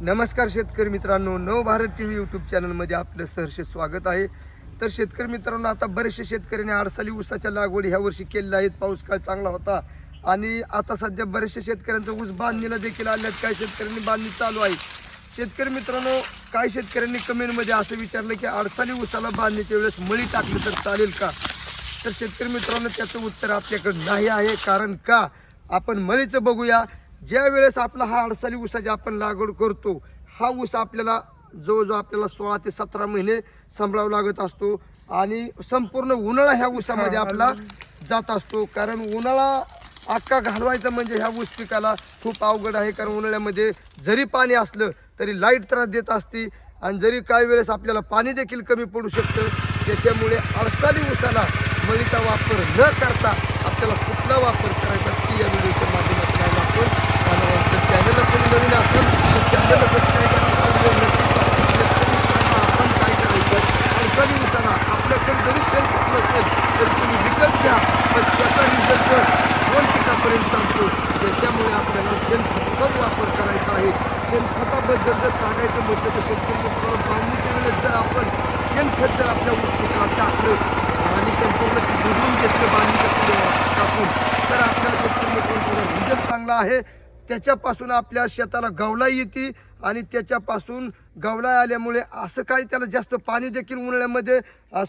नमस्कार शेतकरी मित्रांनो नव भारत टी व्ही यूट्यूब चॅनलमध्ये आपलं सहर्ष स्वागत आहे. तर शेतकरी मित्रांनो आता बरेचसे शेतकऱ्यांनी आडसाली ऊसाच्या लागवडी ह्या वर्षी केलेल्या आहेत. पाऊस काळ चांगला होता. आणि आता सध्या बरेचशा शेतकऱ्यांचा ऊस बांधणीला देखील आल्यात काही शेतकऱ्यांनी बांधणी चालू आहे. शेतकरी मित्रांनो काही शेतकऱ्यांनी कमेंटमध्ये असं विचारलं की आडसाली ऊसाला बांधणीच्या वेळेस मळी टाकली तर चालेल का? तर शेतकरी मित्रांनो त्याचं उत्तर आपल्याकडे नाही आहे. कारण का? आपण मळीचं बघूया. ज्या वेळेस आपला हा अडसाली ऊसाची आपण लागवड करतो हा ऊस आपल्याला जवळजवळ आपल्याला सोळा ते सतरा महिने सांभाळावा लागत असतो आणि संपूर्ण उन्हाळा ह्या ऊसामध्ये आपला जात असतो. कारण उन्हाळा अख्खा घालवायचा म्हणजे ह्या ऊस पिकाला खूप अवघड आहे. कारण उन्हाळ्यामध्ये जरी पाणी असलं तरी लाइट त्रास देत असते आणि जरी काही वेळेस आपल्याला पाणी देखील कमी पडू शकतं त्याच्यामुळे अडसाली ऊसाला मळीचा वापर न करता आपल्याला कुठला वापर करायचा ती या व्हिडिओच्या माध्यमातून आज आपण पाहणार आहोत. जर चॅनलला कोणी नवीन असेल तर चॅनलला सबस्क्राईब करा आणि व्हिडिओ नक्की पहा. शेतकरी मित्रांनो, आपण काय करायचं अडसाली ऊसाला आपल्याकडे जरी शेण नसेल तरी तुम्ही विकत घ्या पण त्याचा रिझल्ट दोन पिकापर्यंत चालतो त्याच्यामुळे आपल्याला शेणखताचा वापर करायचा आहे शेणखताबद्दल जर सांगायचं म्हटलं तर शेतकरी मित्रांनो बांधणीच्या वेळेस जर आपण शेणखत जर आपल्या ऊस टाकलं आणि संपूर्ण बुजवून घेतलं बांधणीच्या टाकून तर आपल्याला शेतकरी मित्रांचा रिझल्ट चांगला आहे. त्याच्यापासून आपल्या शेताला गवला येते. आणि त्याच्यापासून गवला आल्यामुळे असं काही त्याला जास्त पाणी देखील उन्हाळ्यामध्ये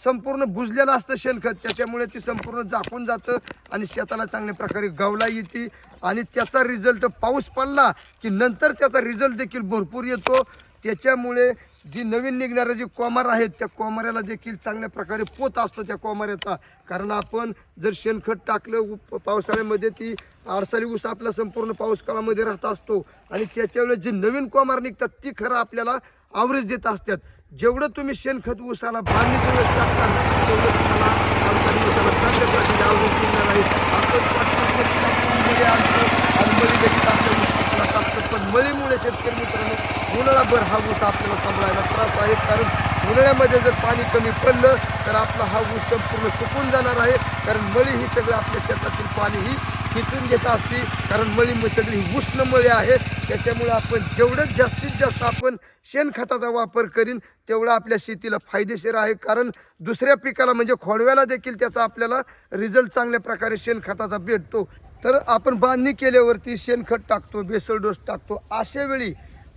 संपूर्ण बुजलेलं असतं शेणखत. त्याच्यामुळे ते संपूर्ण झाकून जातं आणि शेताला चांगल्या प्रकारे गवला येते. आणि त्याचा रिझल्ट पाऊस पडला की नंतर त्याचा रिझल्ट देखील भरपूर येतो. त्याच्यामुळे जी नवीन निघणारं जी कोमार आहेत त्या कोमाऱ्याला देखील चांगल्या प्रकारे पोत असतो त्या कोमाऱ्याचा. कारण आपण जर शेणखत टाकलं पावसाळ्यामध्ये ती आडसाली ऊस आपला संपूर्ण पाऊस काळामध्ये राहत असतो. आणि त्याच्या वेळेस नवीन कोमार निघतात ती खरं आपल्याला आवरेज देत असतात. जेवढं तुम्ही शेणखत ऊसाला बांधणी वेळेस टाकता तेवढं तुम्हाला आडसाली ऊसाला चांगल्या प्रकारे आवरेज मिळणार आहे आपण देखील आपल्या ऊस पिकाला टाकतो पण मळीमुळे शेतकरी मित्रांनो उन्हाळाभर हा ऊस आपल्याला सांभाळायला त्रास आहे. कारण उन्हाळ्यामध्ये जर पाणी कमी पडलं तर आपला हा ऊस संपूर्ण सुकून जाणार आहे. कारण मळी ही सगळं आपल्या शेतातील पाणी ही खेचून घेत असते कारण मळी म- सगळी ही उष्ण मळी आहे. त्याच्यामुळे आपण जेवढं जास्तीत जास्त आपण शेणखताचा वापर करीन तेवढं आपल्या शेतीला फायदेशीर आहे. कारण दुसऱ्या पिकाला म्हणजे खोडव्याला देखील त्याचा आपल्याला रिझल्ट चांगल्या प्रकारे शेणखताचा भेटतो. तर आपण बांधणी केल्यावरती शेणखत टाकतो बेसळ डोस टाकतो. अशा वेळी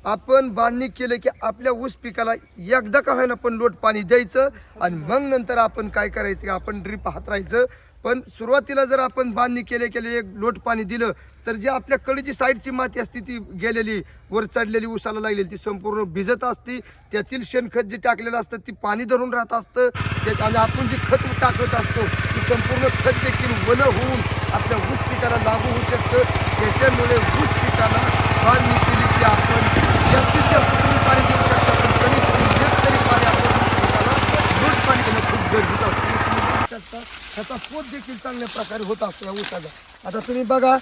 आपण बांधणी केलं की आपल्या ऊस पिकाला एकदा का होईना पण लोट पाणी द्यायचं आणि मग नंतर आपण काय करायचं आपण ड्रीप हातरायचं पण सुरुवातीला जर आपण बांधणी केले केले एक लोट पाणी दिलं तर जी आपल्या कडीची साईडची माती असते ती गेलेली वर चढलेली उसाला लागलेली ती संपूर्ण भिजत असते. त्यातील शेणखत जे टाकलेलं असतं ती पाणी धरून राहत असतं. ते- आणि आपण जे खत टाकत असतो ती संपूर्ण खत देखील वन होऊन आपल्या ऊस पिकाला लागू होऊ शकतं. त्याच्यामुळे ऊस पिकाला बांधणी केली की आपण जास्तीत जास्त तुम्ही पाणी देऊ शकता पण कमीत कमी एक तरी पाणी आपल्या ऊस पिकाला लोट पाणी देणं खूप गरजेचं असतं तुम्ही बघू शकता त्याचा पोत देखील चांगल्या प्रकारे होत असतो या ऊसाचा आता तुम्ही बघा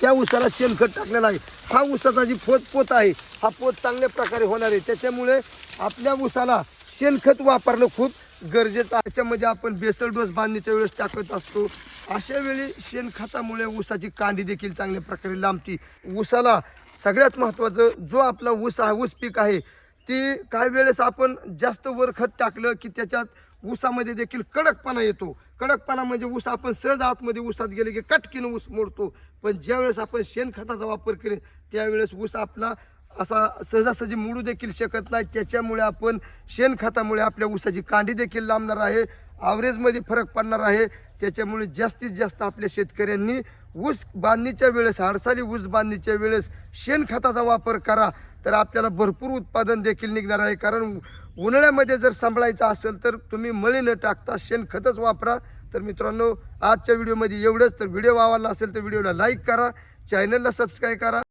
त्या ऊसाला शेणखत टाकलेला आहे. हा ऊसाचा जी पोत पोत आहे हा पोत चांगल्या प्रकारे होणार आहे. त्याच्यामुळे आपल्या ऊसाला शेणखत वापरणं खूप गरजेचं आहे. त्याच्यामध्ये आपण बेसल डोस बांधणीच्या वेळेस टाकत असतो. अशा वेळी शेणखतामुळे ऊसाची कांडी देखील चांगल्या प्रकारे लांबती. ऊसाला सगळ्यात महत्त्वाचं जो आपला ऊस आहे ऊस पीक आहे ती काही वेळेस आपण जास्त वर खत टाकलं की त्याच्यात ऊसामध्ये देखील कडकपणा येतो. कडकपणा म्हणजे ऊस आपण सहज आतमध्ये ऊसात गेले की कटकीनं ऊस मोडतो. पण ज्यावेळेस आपण शेणखताचा वापर करेन त्यावेळेस ऊस आपला असा सहजासहजी मोडू देखील शकत नाही. त्याच्यामुळे आपण शेणखतामुळे आपल्या ऊसाची कांडी देखील लांबणार आहे. आवरेजमध्ये फरक पडणार आहे. त्याच्यामुळे जास्तीत जास्त आपल्या शेतकऱ्यांनी ऊस बांधणीच्या वेळेस हाडसाली ऊस बांधणीच्या वेळेस शेणखताचा वापर करा. तर आपल्याला भरपूर उत्पादन देखील निघणार आहे. कारण उन्हाळ्यामध्ये जर सांभाळायचं असेल तर तुम्ही मळी न टाकता शेणखतच वापरा. तर मित्रांनो आजच्या व्हिडिओमध्ये एवढंच. तर व्हिडिओ आवडला असेल तर व्हिडिओला लाईक करा. चॅनलला सबस्क्राईब करा.